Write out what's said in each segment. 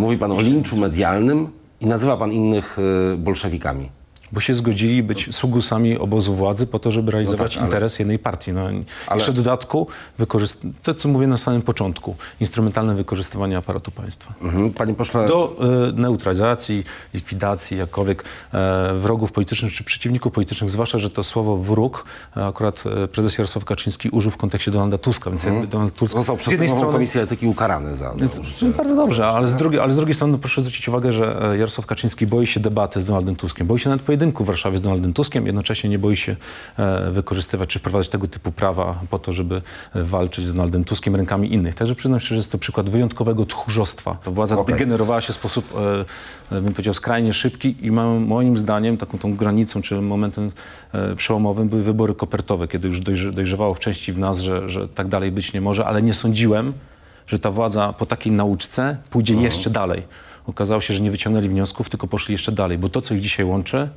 Mówi pan o linczu medialnym i nazywa pan innych y, bolszewikami. Bo się zgodzili być sługusami obozu władzy po to, żeby realizować tak, ale- interes jednej partii. No, Ale- Jeszcze w dodatku, wykorzyst- to co mówię na samym początku, instrumentalne wykorzystywanie aparatu państwa. Mhm. Panie pośle, Do y, neutralizacji, likwidacji, jakkolwiek e, wrogów politycznych czy przeciwników politycznych, zwłaszcza, że to słowo wróg e, akurat e, prezes Jarosław Kaczyński użył w kontekście Donalda Tuska, więc jakby Donald Tusk został z przez jednej Sejmową strony Komisję Etyki ukarany za, za użycie. no, bardzo dobrze, ale z, drugiej, ale z drugiej strony no, proszę zwrócić uwagę, że e, Jarosław Kaczyński boi się debaty z Donaldem Tuskiem, boi się nawet pojedynku w Warszawie z Donaldem Tuskiem, jednocześnie nie boi się e, wykorzystywać czy wprowadzać tego typu prawa po to, żeby e, walczyć z Donaldem Tuskiem rękami innych. Także przyznam się, że jest to przykład wyjątkowego tchórzostwa. Władza degenerowała się w sposób, e, bym powiedział, skrajnie szybki i moim zdaniem taką tą granicą czy momentem przełomowym były wybory kopertowe, kiedy już dojrze, dojrzewało w części w nas, że, że tak dalej być nie może, ale nie sądziłem, że ta władza po takiej nauczce pójdzie jeszcze dalej. Okazało się, że nie wyciągnęli wniosków, tylko poszli jeszcze dalej, bo to, co ich dzisiaj łączy,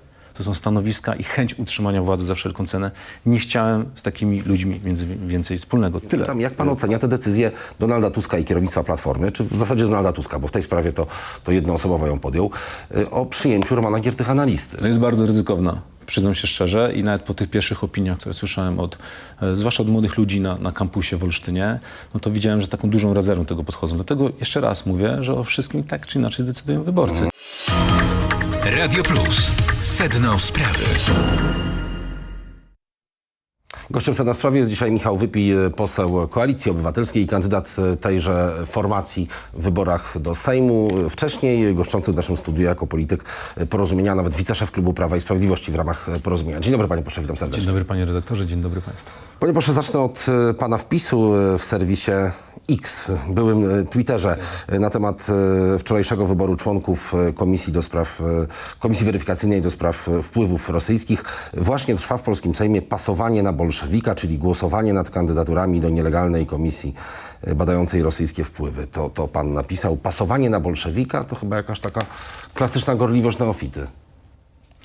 to są stanowiska i chęć utrzymania władzy za wszelką cenę. Nie chciałem z takimi ludźmi więcej wspólnego. Tyle. Tam, jak pan ocenia te decyzje Donalda Tuska i kierownictwa Platformy, czy w zasadzie Donalda Tuska, bo w tej sprawie to, to jednoosobowo ją podjął, y, o przyjęciu Romana Giertycha na listy? No jest bardzo ryzykowna, przyznam się szczerze. I nawet po tych pierwszych opiniach, które słyszałem od, e, zwłaszcza od młodych ludzi na, na kampusie w Olsztynie, no to widziałem, że z taką dużą rezerwą do tego podchodzą. Dlatego jeszcze raz mówię, że o wszystkim tak czy inaczej zdecydują wyborcy. Radio Plus. Sedno sprawy. Gościem na sprawie jest dzisiaj Michał Wypij, y, poseł Koalicji Obywatelskiej i kandydat y, tejże formacji w wyborach do Sejmu. Y, Wcześniej goszczący w naszym studiu jako polityk porozumienia, nawet wiceszef Klubu Prawa i Sprawiedliwości w ramach porozumienia. Dzień dobry panie pośle, witam serdecznie. Dzień dobry panie redaktorze, dzień dobry państwu. Panie proszę, zacznę od pana wpisu w serwisie X, byłym y, Twitterze, y, na temat y, wczorajszego wyboru członków Komisji do spraw, Komisji Weryfikacyjnej do spraw wpływów rosyjskich. Właśnie trwa w polskim Sejmie pasowanie na bolszewika, czyli głosowanie nad kandydaturami do nielegalnej komisji badającej rosyjskie wpływy. To, to pan napisał. Pasowanie na bolszewika to chyba jakaś taka klasyczna gorliwość neofity.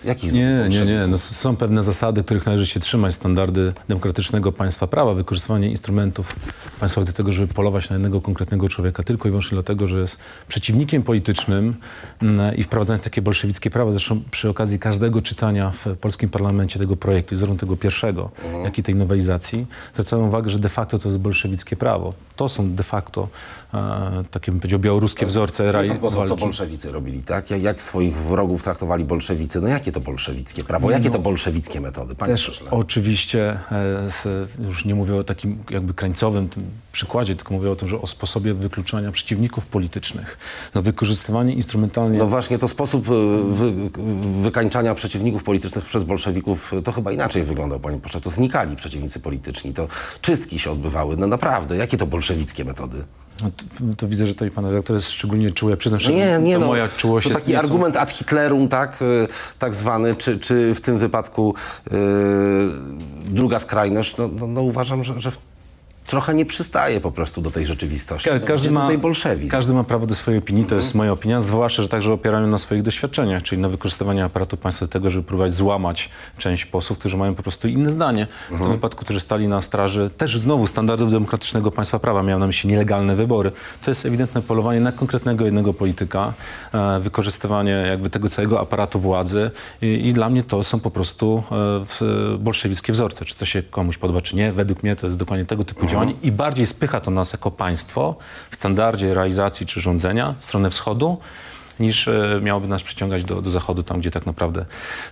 Jakich Nie, nie, nie. No, są pewne zasady, których należy się trzymać. Standardy demokratycznego państwa prawa, wykorzystywanie instrumentów państwowych do tego, żeby polować na jednego konkretnego człowieka tylko i wyłącznie dlatego, że jest przeciwnikiem politycznym mm, i wprowadzając takie bolszewickie prawo. Zresztą przy okazji każdego czytania w polskim parlamencie tego projektu, zarówno tego pierwszego, jak i tej nowelizacji, zwracałem uwagę, że de facto to jest bolszewickie prawo. To są de facto, e, takie bym powiedział, białoruskie wzorce pan reali- poseł, co bolszewicy robili, tak? Jak, jak swoich wrogów traktowali bolszewicy? No jakie to bolszewickie prawo? Jakie to bolszewickie metody? Panie Też oczywiście, e, już nie mówię o takim jakby krańcowym przykładzie, tylko mówię o tym, że o sposobie wykluczania przeciwników politycznych. No, wykorzystywanie instrumentalnie... No właśnie, to sposób y, wy, wykańczania przeciwników politycznych przez bolszewików y, to chyba inaczej wyglądał, panie pośle. To znikali przeciwnicy polityczni, to czystki się odbywały. No naprawdę, jakie to bolszewickie metody? No, to, to widzę, że tutaj pan redaktor jest szczególnie czuły. Przyznam, No nie, nie, to no, moja czułość to jest taki nieco... argument ad Hitlerum, tak, y, tak zwany, czy, czy w tym wypadku y, druga skrajność, no, no, no uważam, że, że w- trochę nie przystaje po prostu do tej rzeczywistości. Ka- No, każdy, ma, tutaj bolszewizm? każdy ma prawo do swojej opinii, to jest moja opinia, zwłaszcza, że także opierają na swoich doświadczeniach, czyli na wykorzystywaniu aparatu państwa do tego, żeby próbować złamać część posłów, którzy mają po prostu inne zdanie. W tym wypadku, którzy stali na straży też znowu standardów demokratycznego państwa prawa, miałem na myśli nielegalne wybory. To jest ewidentne polowanie na konkretnego jednego polityka, e, wykorzystywanie jakby tego całego aparatu władzy i, i dla mnie to są po prostu e, w, bolszewickie wzorce. Czy to się komuś podoba, czy nie. Według mnie to jest dokładnie tego typu działanie i bardziej spycha to nas jako państwo w standardzie realizacji czy rządzenia w stronę wschodu, niż e, miałoby nas przyciągać do, do zachodu, tam gdzie tak naprawdę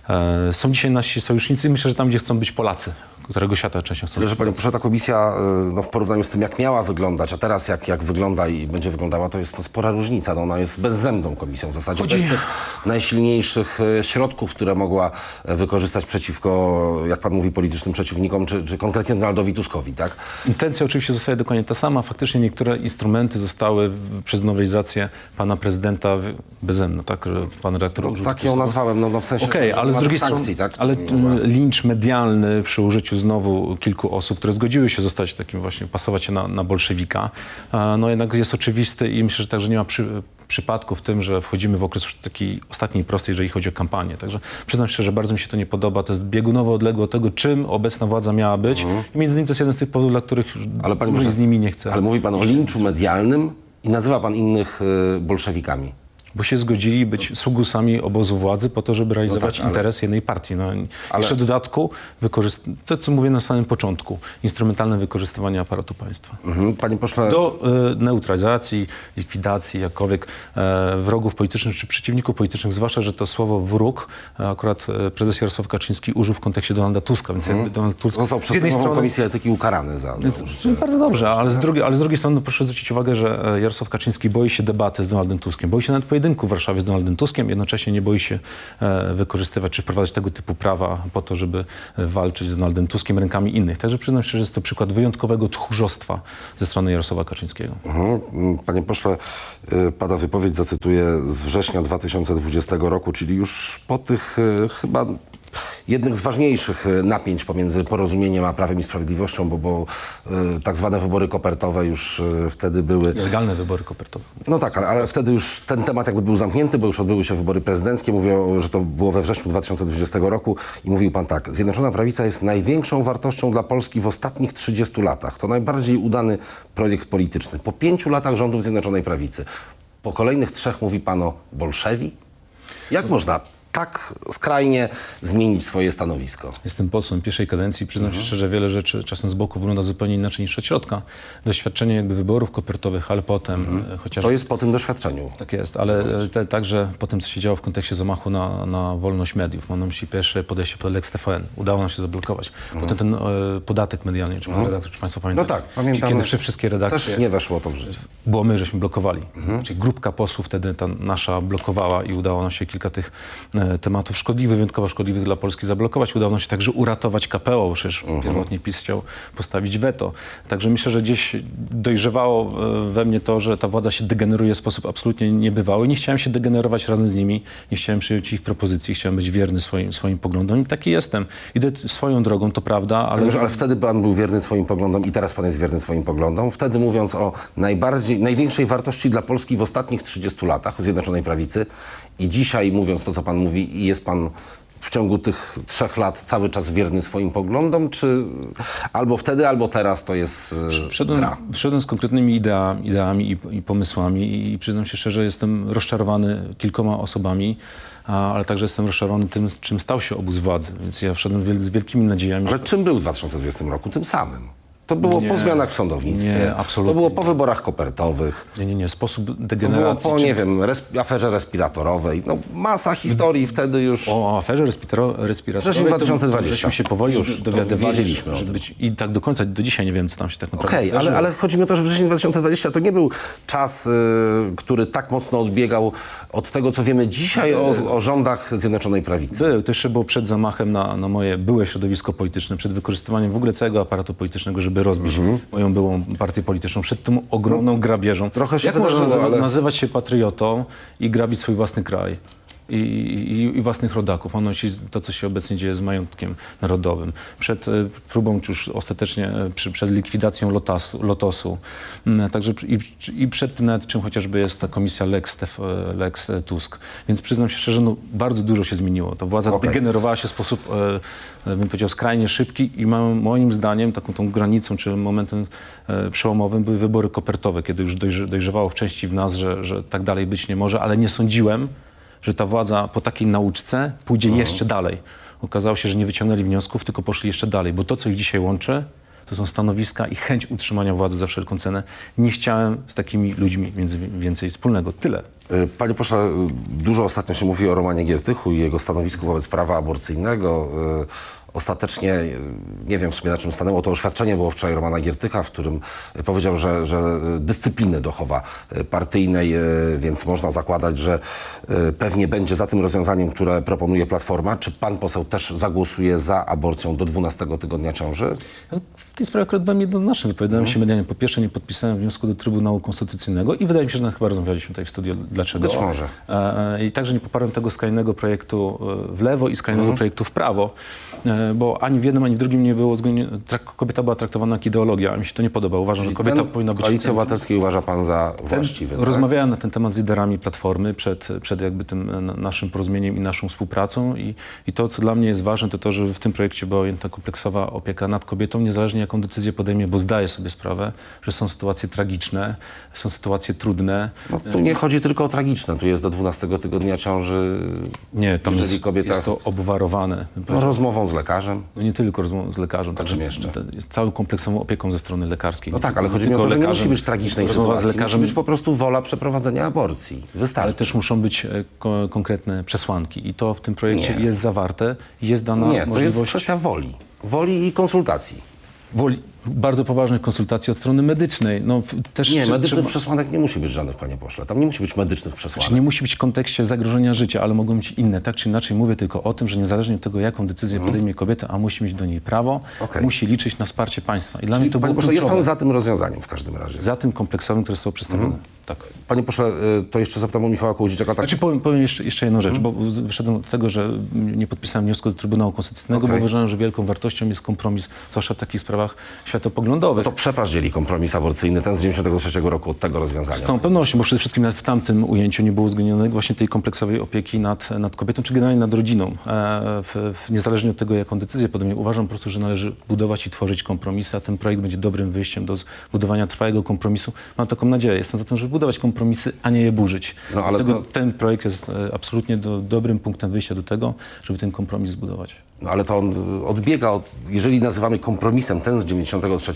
e, są dzisiaj nasi sojusznicy myślę, że tam gdzie chcą być Polacy, którego świata częścią że panie proszę, ta komisja y, no, w porównaniu z tym, jak miała wyglądać, a teraz jak, jak wygląda i będzie wyglądała, to jest no, spora różnica. No, ona jest bezzębną komisją w zasadzie, Chodzi- bez tych najsilniejszych y, środków, które mogła e, wykorzystać przeciwko, jak pan mówi, politycznym przeciwnikom, czy, czy konkretnie Donaldowi Tuskowi, tak? Intencja oczywiście zostaje dokładnie ta sama. Faktycznie niektóre instrumenty zostały przez nowelizację pana prezydenta bezemne, tak? Pan redaktor użył Tak ją nazwałem, no, no w sensie, Okej, że ale z drugiej strony, sankcji, tak? ale t- ma. lincz medialny przy użyciu znowu kilku osób, które zgodziły się zostać takim właśnie, pasować się na, na bolszewika, no jednak jest oczywisty i myślę, że także nie ma przy, przypadku w tym, że wchodzimy w okres już takiej ostatniej prostej, jeżeli chodzi o kampanię. Także przyznam się, że bardzo mi się to nie podoba. To jest biegunowo odległe od tego, czym obecna władza miała być i między innymi to jest jeden z tych powodów, dla których Mhm. Ale panie z nimi nie chcę. Ale mówi pan o linczu medialnym I nazywa pan innych y, bolszewikami. Bo się zgodzili być sługusami obozu władzy po to, żeby realizować ale- interes jednej partii. No, Ale- Jeszcze dodatku, wykorzyst- to co mówię na samym początku, instrumentalne wykorzystywanie aparatu państwa. Mhm. Panie pośle, Do e, neutralizacji, likwidacji, jakkolwiek e, wrogów politycznych czy przeciwników politycznych, zwłaszcza, że to słowo wróg e, akurat prezes Jarosław Kaczyński użył w kontekście Donalda Tuska, więc jakby Donald Tusk został z przez strony Komisję Etyki ukarany za, za użycie. no, bardzo dobrze, ale z, drugiej, ale z drugiej strony no, proszę zwrócić uwagę, że Jarosław Kaczyński boi się debaty z Donaldem Tuskiem. Boi się nawet pojedynku w Warszawie z Donaldem Tuskiem, jednocześnie nie boi się e, wykorzystywać czy wprowadzać tego typu prawa po to, żeby e, walczyć z Donaldem Tuskiem rękami innych. Także przyznam się, że jest to przykład wyjątkowego tchórzostwa ze strony Jarosława Kaczyńskiego. Mhm. Panie pośle, y, pana wypowiedź zacytuję z września 2020 roku, czyli już po tych chyba jednych z ważniejszych y, napięć pomiędzy porozumieniem a Prawem i Sprawiedliwością, bo, bo y, tak zwane wybory kopertowe już y, wtedy były. Legalne wybory kopertowe. No tak, ale, ale wtedy już ten temat jakby był zamknięty, bo już odbyły się wybory prezydenckie. Mówię, że to było we wrześniu 2020 roku i mówił pan tak. Zjednoczona Prawica jest największą wartością dla Polski w ostatnich 30 latach. To najbardziej udany projekt polityczny. Po pięciu latach rządów Zjednoczonej Prawicy. Po kolejnych trzech mówi pan o bolszewi? Jak można tak skrajnie zmienić swoje stanowisko? Jestem posłem pierwszej kadencji. Przyznam się szczerze, wiele rzeczy czasem z boku wygląda zupełnie inaczej niż od środka. Doświadczenie jakby wyborów kopertowych, ale potem e, chociaż... To jest po tym doświadczeniu. Tak jest, ale e, te, także po tym, co się działo w kontekście zamachu na, na wolność mediów, mam na myśli pierwsze podejście pod Lex TVN, udało nam się zablokować. Potem ten e, podatek medialny, czy, pan redaktor, czy Państwo pamiętacie? No tak, pamiętam. Kiedy wszy- wszystkie redakcje, Też nie weszło to w życie. było my, żeśmy blokowali. Czyli grupka posłów wtedy ta nasza blokowała i udało nam się kilka tych e, tematów szkodliwych, wyjątkowo szkodliwych dla Polski zablokować. Udało nam się także uratować KPO, bo przecież pierwotnie PiS chciał postawić weto. Także myślę, że gdzieś dojrzewało e, we mnie to, że ta władza się degeneruje w sposób absolutnie niebywały. Nie chciałem się degenerować razem z nimi, nie chciałem przyjąć ich propozycji, chciałem być wierny swoim, swoim poglądom i taki jestem. Idę swoją drogą, to prawda, ale... Ale, już, ale wtedy pan był wierny swoim poglądom i teraz pan jest wierny swoim poglądom. Wtedy mówiąc o najbardziej, największej wartości dla Polski w ostatnich 30 latach Zjednoczonej Prawicy i dzisiaj mówiąc to, co pan mówi, i jest pan w ciągu tych trzech lat cały czas wierny swoim poglądom, czy albo wtedy, albo teraz to jest e, Wszedłem, gra? wszedłem z konkretnymi idea, ideami i, i pomysłami i przyznam się szczerze, jestem rozczarowany kilkoma osobami, a, ale także jestem rozczarowany tym, czym stał się obóz władzy. Więc ja wszedłem z wielkimi nadziejami, Ale że czym był w 2020 roku? Tym samym. To było Nie, po zmianach w sądownictwie. nie, absolutnie To było po wyborach kopertowych. nie, nie, nie, sposób To było degeneracji. po, nie wiem, res, aferze respiratorowej. No, masa historii wtedy już... O aferze respiratoro- respiratorowej Wrzesień to 2020. Żeśmy się powoli Już dowiadywali, wiedzieliśmy o że tym. być, i tak do końca, do dzisiaj nie wiem, co tam się tak naprawdę Okej, ale, wydarzyło. ale chodzi mi o to, że wrzesień 2020 to nie był czas, y, który tak mocno odbiegał od tego, co wiemy dzisiaj o, o rządach Zjednoczonej Prawicy. Był, to jeszcze było przed zamachem na, na moje byłe środowisko polityczne, przed wykorzystywaniem w ogóle całego aparatu politycznego, żeby rozbić moją byłą partię polityczną, przed tą ogromną grabieżą. trochę się Jak można wydarzyło, ale- nazywać się patriotą i grabić swój własny kraj? I, i, I własnych rodaków. Na myśli to, co się obecnie dzieje z majątkiem narodowym. Przed e, próbą, czy już ostatecznie e, przy, przed likwidacją Lotasu, Lotosu. Mm, Także przy- i, i przed tym nawet czym chociażby jest ta komisja Lex, e, Lex e, Tusk. Więc przyznam się szczerze, no, bardzo dużo się zmieniło. Ta władza Okej. degenerowała się w sposób, e, e, bym powiedział, skrajnie szybki i mam, moim zdaniem taką tą granicą, czy momentem e, przełomowym były wybory kopertowe, kiedy już dojrze, dojrzewało w części w nas, że, że tak dalej być nie może, ale nie sądziłem, że ta władza po takiej nauczce pójdzie jeszcze dalej. Okazało się, że nie wyciągnęli wniosków, tylko poszli jeszcze dalej, bo to, co ich dzisiaj łączy, to są stanowiska i chęć utrzymania władzy za wszelką cenę. Nie chciałem z takimi ludźmi więcej wspólnego. Tyle. Y, Panie pośle, y, dużo ostatnio się mówi o Romanie Giertychu i jego stanowisku wobec prawa aborcyjnego. Ostatecznie, nie wiem w sumie na czym stanęło to oświadczenie, było wczoraj Romana Giertycha, w którym powiedział, że, że dyscypliny dochowa partyjnej, y, więc można zakładać, że y, pewnie będzie za tym rozwiązaniem, które proponuje Platforma. Czy pan poseł też zagłosuje za aborcją do 12 tygodnia ciąży? Tej sprawie akurat byłem jednoznaczny. Wypowiadałem się medialnie. Po pierwsze, nie podpisałem wniosku do Trybunału Konstytucyjnego i wydaje mi się, że nawet chyba rozmawialiśmy tutaj w studiu. Dlaczego? Być może. E, I także nie poparłem tego skrajnego projektu e, w lewo i skrajnego projektu w prawo, e, bo ani w jednym, ani w drugim nie było trak, kobieta była traktowana jak ideologia, a mi się to nie podoba. Uważam, że kobieta Ten powinna być... Centrum. Obywatelskiej uważa pan za Ten- właściwy. tak? Rozmawiałem na ten temat z liderami Platformy przed, przed jakby tym e, naszym porozumieniem i naszą współpracą i, i to, co dla mnie jest ważne, to to, że w tym projekcie była ujęta kompleksowa opieka nad kobietą, niezależnie jaką decyzję podejmie, bo zdaję sobie sprawę, że są sytuacje tragiczne, są sytuacje trudne. No, tu nie chodzi tylko o tragiczne, tu jest do 12 tygodnia ciąży Nie, tam jest, kobieta- jest to obwarowane. no, rozmową z lekarzem. No nie tylko rozmową z lekarzem, czym jeszcze? całą kompleksową opieką ze strony lekarskiej. No Nie tak, ale nie chodzi mi o to, że nie musi być tragicznej sytuacji, z lekarzem, musi być po prostu wola przeprowadzenia aborcji. Wystarczy. ale też muszą być e, ko- konkretne przesłanki i to w tym projekcie Nie. jest zawarte, jest dana Nie, to jest możliwość kwestia woli. Woli i konsultacji. Woli, bardzo poważnych konsultacji od strony medycznej. No, też Nie, medycznych trzeba- przesłanek nie musi być żadnych, panie pośle. Tam nie musi być medycznych przesłanek. Czy nie musi być w kontekście zagrożenia życia, ale mogą być inne. Tak czy inaczej mówię tylko o tym, że niezależnie od tego, jaką decyzję podejmie kobieta, a musi mieć do niej prawo, Mhm. Okej. musi liczyć na wsparcie państwa. I dla mnie to Panie było pośle, jest pan za tym rozwiązaniem w każdym razie. Za tym kompleksowym, które są przedstawione. Mhm. Tak. Panie pośle, y, to jeszcze zapytam o Michała Kołodziejczaka. Tak, Znaczy powiem, powiem jeszcze, jeszcze jedną rzecz, bo z- wyszedłem od tego, że nie podpisałem wniosku do Trybunału Konstytucyjnego, Okej. bo uważałem, że wielką wartością jest kompromis, zwłaszcza w takich sprawach światopoglądowych. to przepaść dzieli kompromis aborcyjny, ten z 93 roku od tego rozwiązania. Z całą pewnością, bo przede wszystkim nawet w tamtym ujęciu nie było uwzględnionego właśnie tej kompleksowej opieki nad, nad kobietą, czy generalnie nad rodziną. E, w, w, niezależnie od tego, jaką decyzję podejmie, uważam po prostu, że należy budować i tworzyć kompromisy, a ten projekt będzie dobrym wyjściem do zbudowania trwałego kompromisu. Mam taką nadzieję. Jestem za tym, żeby budować kompromisy, a nie je burzyć. No, ale Dlatego to- ten projekt jest e, absolutnie do, dobrym punktem wyjścia do tego, żeby ten kompromis zbudować. No, ale to on odbiega od, jeżeli nazywamy kompromisem ten z 93,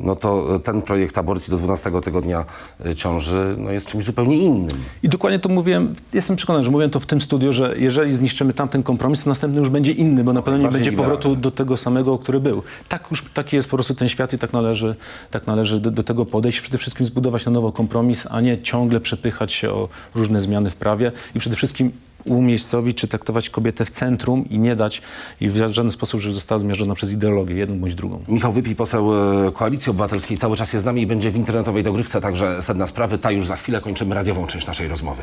no to y, ten projekt aborcji do 12 tygodnia y, ciąży no, jest czymś zupełnie innym. I dokładnie to mówiłem, jestem przekonany, że mówiłem to w tym studiu, że jeżeli zniszczymy tamten kompromis, to następny już będzie inny, bo na pewno nie będzie liberalny. powrotu do tego samego, który był. Tak już, taki jest po prostu ten świat i tak należy, tak należy do, do tego podejść. Przede wszystkim zbudować na nowo kompromis, a nie ciągle przepychać się o różne zmiany w prawie i przede wszystkim umiejscowić czy traktować kobietę w centrum i nie dać i w żaden sposób, żeby została zmierzona przez ideologię, jedną bądź drugą. Michał Wypij, poseł y, Koalicji Obywatelskiej, cały czas jest z nami i będzie w internetowej dogrywce, także sedna sprawy. Ta już za chwilę kończymy radiową część naszej rozmowy.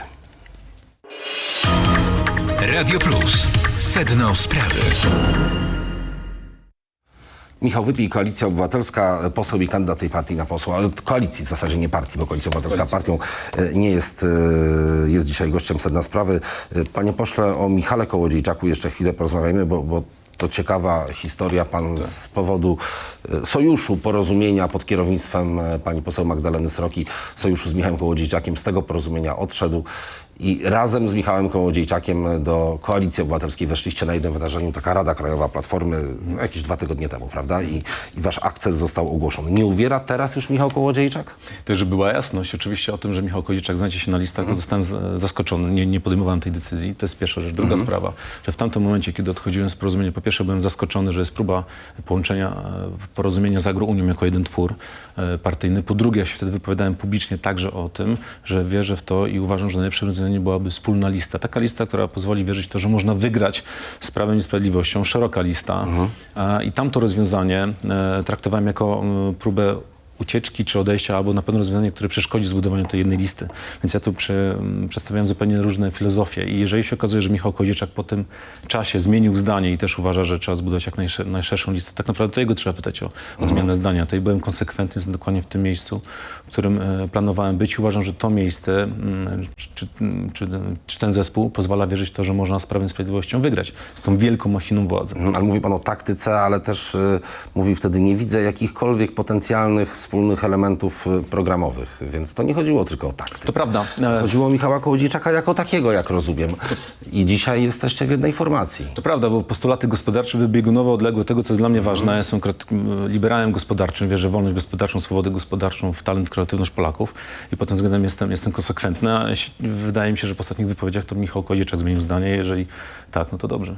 Radio Plus. Sedno sprawy. Michał Wypij, Koalicja Obywatelska, poseł i kandydat tej partii na posła, ale koalicji w zasadzie nie partii, bo Koalicja Obywatelska partią e, nie jest, e, jest dzisiaj gościem sedna sprawy. E, Panie pośle, o Michale Kołodziejczaku jeszcze chwilę porozmawiajmy, bo, bo to ciekawa historia. Pan z powodu e, sojuszu, porozumienia pod kierownictwem e, pani poseł Magdaleny Sroki, sojuszu z Michałem Kołodziejczakiem, z tego porozumienia odszedł i razem z Michałem Kołodziejczakiem do Koalicji Obywatelskiej weszliście na jednym wydarzeniu, taka Rada Krajowa Platformy, no, jakieś dwa tygodnie temu, prawda? I, I wasz akces został ogłoszony. Nie uwiera teraz już Michał Kołodziejczak? Też, była jasność oczywiście o tym, że Michał Koziczak znajdzie się na listach, to zostałem zaskoczony, nie, nie podejmowałem tej decyzji. To jest pierwsza rzecz. Druga Mhm. sprawa, że w tamtym momencie, kiedy odchodziłem z porozumienia, po pierwsze byłem zaskoczony, że jest próba połączenia e, porozumienia z Agrounią jako jeden twór partyjny. Po drugie, ja się wtedy wypowiadałem publicznie także o tym, że wierzę w to i uważam, że najlepsze rozwiązanie byłaby wspólna lista. Taka lista, która pozwoli wierzyć w to, że można wygrać z Prawem i Sprawiedliwością. Szeroka lista. Mhm. E, I tamto rozwiązanie e, traktowałem jako próbę ucieczki czy odejścia, albo na pewno rozwiązanie, które przeszkodzi zbudowaniu tej jednej listy. Więc ja tu przy, m, przedstawiałem zupełnie różne filozofie i jeżeli się okazuje, że Michał Kozieczak po tym czasie zmienił zdanie i też uważa, że trzeba zbudować jak najsze, najszerszą listę, tak naprawdę to jego trzeba pytać o, o zmianę zdania. I byłem konsekwentny, jestem dokładnie w tym miejscu, w którym e, planowałem być i uważam, że to miejsce, mm, czy, czy, czy, czy ten zespół pozwala wierzyć w to, że można z Prawem Sprawiedliwością wygrać z tą wielką machiną władzy. Mhm, Ale mówi pan o taktyce, ale też y, mówi wtedy, nie widzę jakichkolwiek potencjalnych wspólnych elementów y, programowych, więc to nie chodziło tylko o taktykę. To prawda. E, Chodziło o Michała Kołodziejczaka jako takiego, jak rozumiem. I dzisiaj jesteście w jednej formacji. To prawda, bo postulaty gospodarcze wybiegunowo odległe od tego, co jest dla mnie ważne. Ja jestem liberałem gospodarczym, wierzę w wolność gospodarczą, swobodę gospodarczą, w talent, kreatywność Polaków i pod tym względem jestem, jestem konsekwentny. Wydaje mi się, że w ostatnich wypowiedziach to Michał Kozieczak zmienił zdanie. Jeżeli tak, no to dobrze.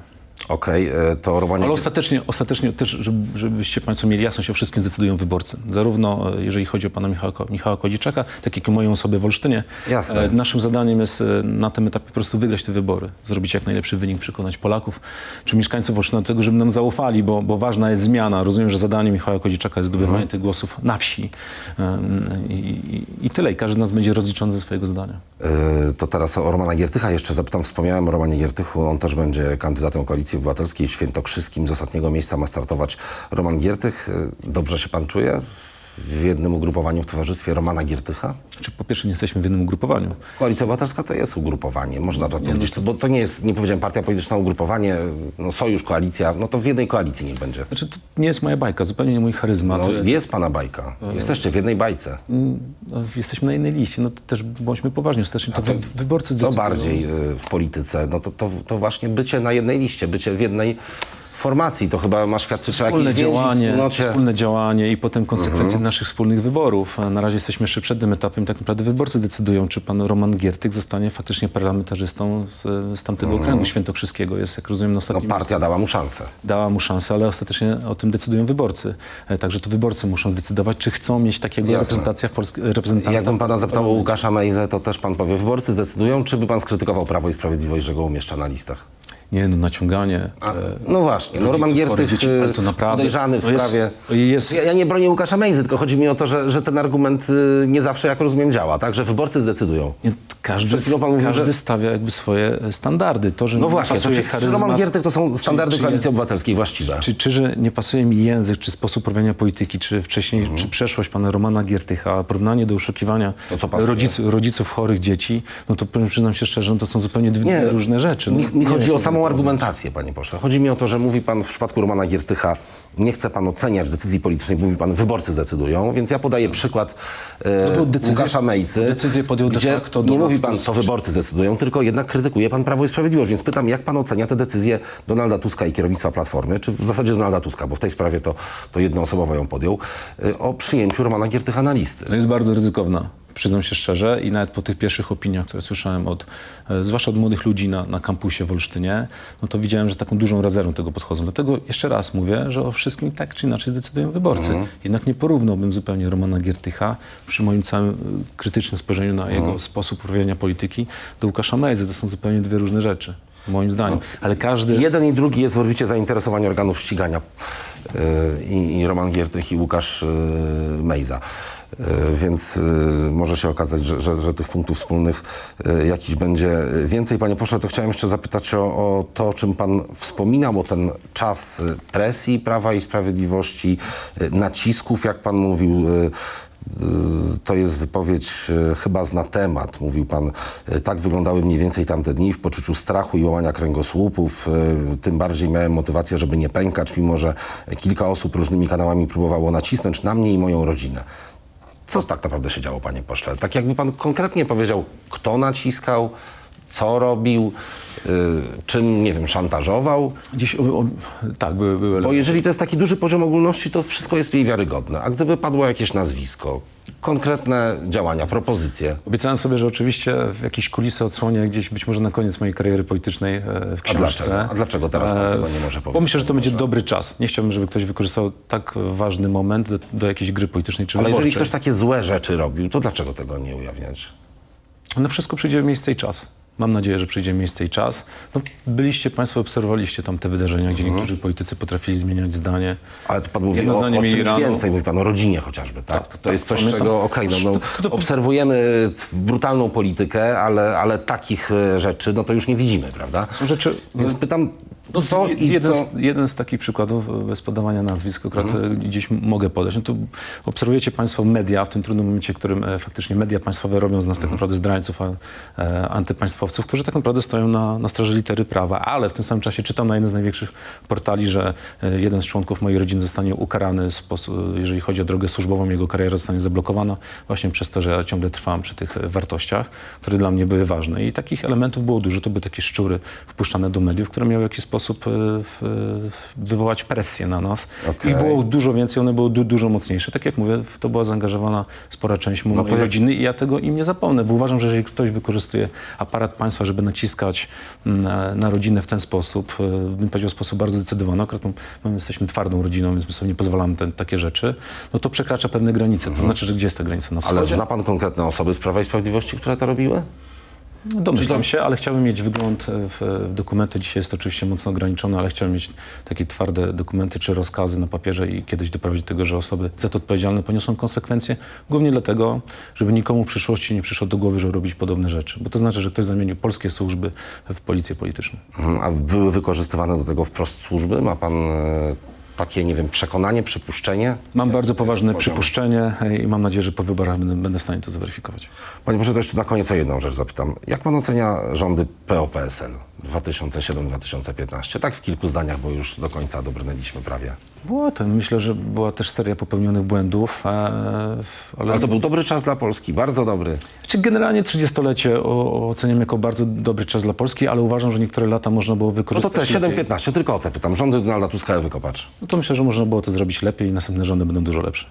Okej, y, to Romanie... Ale ostatecznie, ostatecznie też, żeby, żebyście Państwo mieli jasność, o wszystkim zdecydują wyborcy. Zarówno e, jeżeli chodzi o pana Michała, Michała Kodziczaka, tak jak i moją osobę w Olsztynie. Jasne. E, Naszym zadaniem jest e, na tym etapie po prostu wygrać te wybory, zrobić jak najlepszy wynik, przekonać Polaków czy mieszkańców Olsztyna do tego, żeby nam zaufali, bo, bo ważna jest zmiana. Rozumiem, że zadaniem Michała Kodziczaka jest zdobywanie Mhm. tych głosów na wsi. I, i, I tyle. I każdy z nas będzie rozliczony ze swojego zdania. Y, To teraz o Romana Giertycha jeszcze zapytam. Wspomniałem o Romanie Giertychu. On też będzie kandydatem Koalicji Obywatelskiej. W Świętokrzyskim z ostatniego miejsca ma startować Roman Giertych. Y, Dobrze się pan czuje w jednym ugrupowaniu w towarzystwie Romana Giertycha? Czy po pierwsze nie jesteśmy w jednym ugrupowaniu? Koalicja Obywatelska to jest ugrupowanie, można tak powiedzieć, bo to nie jest, nie powiedziałem partia polityczna, ugrupowanie, no sojusz, koalicja, no to w jednej koalicji niech będzie. Znaczy, to nie jest moja bajka, zupełnie nie mój charyzmat. No, jest pana bajka, jesteście w jednej bajce. No, jesteśmy na jednej liście, no to też bądźmy poważni. Ostatecznie to, wy- wyborcy Co decydują. bardziej y, w polityce, no to, to, to właśnie bycie na jednej liście, bycie w jednej formacji, to chyba ma świadczyć o jakiejś działanie, wspólne działanie i potem konsekwencje Mhm. naszych wspólnych wyborów. Na razie jesteśmy jeszcze przed tym etapem tak naprawdę wyborcy decydują, czy pan Roman Giertyk zostanie faktycznie parlamentarzystą z, z tamtego okręgu świętokrzyskiego. Jest, jak rozumiem, na Mhm. No ostatnim partia dała mu szansę. dała mu szansę, ale ostatecznie o tym decydują wyborcy. E, Także to wyborcy muszą zdecydować, czy chcą mieć takiego reprezentacja w Polsce, reprezentanta. Jakbym pana zapytał o. Łukasza Mejzę, to też pan powie, wyborcy zdecydują, czy by pan skrytykował Prawo i Sprawiedliwość, że go umieszcza na listach? Nie, no naciąganie. A, e, no właśnie, no Roman Giertych, dzieci, ale to naprawdę- podejrzany w no jest- sprawie... jest- Ja, ja nie bronię Łukasza Mejzy, tylko chodzi mi o to, że, że ten argument y, nie zawsze, jak rozumiem, działa, tak? Że wyborcy zdecydują. Nie, każdy, mówił, każdy że- stawia jakby swoje e, standardy. To, że No nie właśnie, pasuje czy, czy charyzmat, Roman Giertych to są standardy czy- Koalicji Obywatelskiej właściwe? Czy, czy że nie pasuje mi język, czy sposób prowadzenia polityki, czy wcześniej, Mhm. czy przeszłość pana Romana Giertycha, porównanie do oszukiwania pasuje? rodziców, chorych dzieci, no to przyznam się szczerze, no to są zupełnie dwie, Nie, różne rzeczy. Mi, No, mi nie chodzi o samą argumentację, panie pośle. Chodzi mi o to, że mówi pan w przypadku Romana Giertycha, nie chce pan oceniać decyzji politycznej, mówi pan, wyborcy zdecydują, więc ja podaję przykład e, bo decyzję- Łukasza Mejsy, decyzję podjął de facto nie mówi pan, co wyborcy zdecydują, tylko jednak krytykuje pan Prawo i Sprawiedliwość, więc pytam, jak pan ocenia te decyzje Donalda Tuska i kierownictwa Platformy, czy w zasadzie Donalda Tuska, bo w tej sprawie to, to jednoosobowo ją podjął, e, o przyjęciu Romana Giertycha na listy. No jest bardzo ryzykowna, przyznam się szczerze i nawet po tych pierwszych opiniach, które słyszałem od, e, zwłaszcza od młodych ludzi na, na kampusie w Olsztynie, no to widziałem, że z taką dużą rezerwą tego podchodzą. Dlatego jeszcze raz mówię, że o wszystkim tak czy inaczej zdecydują wyborcy. Jednak nie porównałbym zupełnie Romana Giertycha przy moim całym e, krytycznym spojrzeniu na jego sposób prowadzenia polityki do Łukasza Mejzy. To są zupełnie dwie różne rzeczy, moim zdaniem. Ale każdy... Jeden i drugi jest w orbicie zainteresowania organów ścigania. Yy, I, i Roman Giertych i Łukasz yy, Mejza. Yy, Więc może się okazać, że, że, że tych punktów wspólnych jakiś będzie więcej. Panie pośle, to chciałem jeszcze zapytać o, o to, o czym pan wspominał, o ten czas presji Prawa i Sprawiedliwości, nacisków, jak pan mówił, to jest wypowiedź e, chyba zna temat. Mówił pan, e, tak wyglądały mniej więcej tamte dni w poczuciu strachu i łamania kręgosłupów. Tym bardziej miałem motywację, żeby nie pękać, mimo że kilka osób różnymi kanałami próbowało nacisnąć na mnie i moją rodzinę. Co tak naprawdę się działo, panie pośle? Tak jakby pan konkretnie powiedział, kto naciskał, co robił, y, czym, nie wiem, szantażował. Gdzieś, o, o, tak, były, były Bo jeżeli to jest taki duży poziom ogólności, to wszystko jest mniej wiarygodne. A gdyby padło jakieś nazwisko, konkretne działania, propozycje, Obiecałem sobie, że oczywiście w jakiejś kulisy odsłonię gdzieś być może na koniec mojej kariery politycznej e, w książce. dlaczego? A dlaczego teraz pan E, tego nie może Bo powiedzieć? myślę, że to będzie dobry czas. Nie chciałbym, żeby ktoś wykorzystał tak ważny moment do, do jakiejś gry politycznej czy ale jeżeli wyborczej. ktoś takie złe rzeczy robił, to dlaczego tego nie ujawniać? No wszystko przyjdzie w miejsce i czas. Mam nadzieję, że przyjdzie miejsce i czas. No, byliście Państwo, obserwowaliście tam te wydarzenia, gdzie niektórzy politycy potrafili zmieniać zdanie. Ale to pan mówi Jedno o, zdanie o czymś rano. więcej, mówi pan o rodzinie chociażby, tak? to, to jest coś, tam- czego, okej, no, no, To- to- obserwujemy brutalną politykę, ale, ale takich e, rzeczy, no to już nie widzimy, prawda? Są rzeczy... Więc pytam, No, co z- i jeden, co... z, jeden z takich przykładów, e, bez podawania nazwisk, akurat Mhm. e, gdzieś mogę podać. No to obserwujecie Państwo media w tym trudnym momencie, w którym e, faktycznie media państwowe robią z nas Mhm. tak naprawdę zdrajców, a, e, antypaństwowców, którzy tak naprawdę stoją na, na straży litery prawa, ale w tym samym czasie czytam na jednym z największych portali, że e, jeden z członków mojej rodziny zostanie ukarany, jeżeli chodzi o drogę służbową, jego kariera zostanie zablokowana właśnie przez to, że ja ciągle trwam przy tych e, wartościach, które dla mnie były ważne. I takich elementów było dużo. To były takie szczury wpuszczane do mediów, które miały jakiś sposób e, w, w, wywołać presję na nas. Okej. I było dużo więcej, one były du, dużo mocniejsze. Tak jak mówię, w to była zaangażowana spora część No mojej jak- rodziny i ja tego im nie zapomnę, bo uważam, że jeżeli ktoś wykorzystuje aparat państwa, żeby naciskać na, na rodzinę w ten sposób, e, bym powiedział w sposób bardzo zdecydowany, akurat my, my jesteśmy twardą rodziną, więc my sobie nie pozwalamy te, takie rzeczy, no to przekracza pewne granice. To znaczy, że gdzie jest ta granica? Na Mhm. Ale wschodzie? zna pan konkretne osoby z Prawa i Sprawiedliwości, które to robiły? No, Domyślam się, ale chciałbym mieć wygląd e, w, w dokumenty. Dzisiaj jest to oczywiście mocno ograniczone, ale chciałbym mieć takie twarde dokumenty czy rozkazy na papierze i kiedyś doprowadzić do tego, że osoby za to odpowiedzialne poniosą konsekwencje. Głównie dlatego, żeby nikomu w przyszłości nie przyszło do głowy, że robić podobne rzeczy. Bo to znaczy, że ktoś zamienił polskie służby w policję polityczną. Mhm, A były wykorzystywane do tego wprost służby? Ma pan e, takie, nie wiem, przekonanie, przypuszczenie? Mam bardzo poważne przypuszczenie i mam nadzieję, że po wyborach będę, będę w stanie to zweryfikować. Panie Boże, to jeszcze na koniec o jedną rzecz zapytam. Jak pan ocenia rządy PO-PSL 2007-2015? Tak w kilku zdaniach, bo już do końca dobrnęliśmy prawie. Było to, myślę, że była też seria popełnionych błędów, ale, Ale to był dobry czas dla Polski, bardzo dobry. Czy generalnie 30-lecie o- oceniam jako bardzo dobry czas dla Polski, ale uważam, że niektóre lata można było No to wykorzystać te lepiej. 7-15, tylko o te pytam. Rządy Donalda Tuska, Ewy Kopacz. No to myślę, że można było to zrobić lepiej i następne rządy będą dużo lepsze.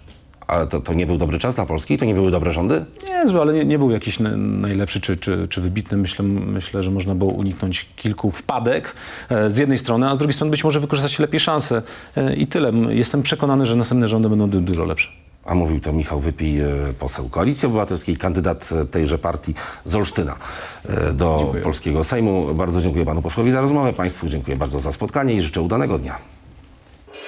Ale to, to nie był dobry czas dla Polski? To nie były dobre rządy? Nie zły, ale nie, nie był jakiś na- najlepszy czy, czy, czy wybitny. Myślę, myślę, że można było uniknąć kilku wpadek e, z jednej strony, a z drugiej strony być może wykorzystać lepiej szanse. E, I tyle. Jestem przekonany, że następne rządy będą du- dużo lepsze. A mówił to Michał Wypij, e, poseł Koalicji Obywatelskiej, kandydat e, tejże partii z Olsztyna e, do Dziękuję. polskiego Sejmu. Bardzo dziękuję panu posłowi za rozmowę, państwu dziękuję bardzo za spotkanie i życzę udanego dnia.